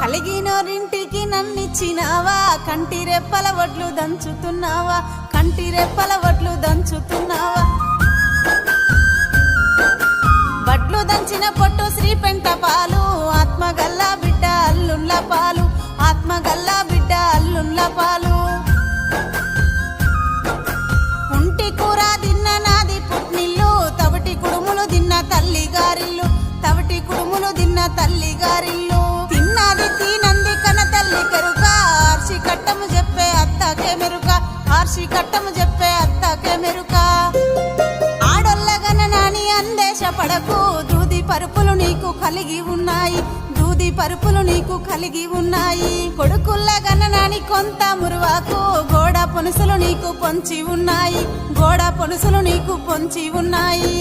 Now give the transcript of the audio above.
కలిగినోరింటికి నన్నిచ్చినావా? కంటి రెప్పల వడ్లు దంచుతున్నావా? కంటి రెప్పల వడ్లు దంచుతున్నావా? వడ్లు దంచిన పొట్టు శ్రీ పెంట పాలు. ఆత్మగల్లా బిడ్డ అల్లుళ్ళ పాలు. ఆత్మగల్లా బిడ్డ అల్లుళ్ళ పాలు. ఉంటి కూర తిన్న నాది పుట్నిల్లు తవటి కుడుములు తిన్న తల్లి గారిల్లు. తవటి కుడుములు తిన్న తల్లి గారిల్లు. కట్టము చెప్పే అత్తకే మెరుక ఆర్షి కట్టము చెప్పే అత్తకే మెరుక. ఆడొల్లగన నాని అందేశ పడకు దూది పరుపులు నీకు కలిగి ఉన్నాయి దూది పరుపులు నీకు కలిగి ఉన్నాయి. కొడుకుల్లగన నాని కొంత మురువాకు గోడ పొనుసులు నీకు పొంచి ఉన్నాయి గోడ పొనుసులు నీకు పొంచి ఉన్నాయి.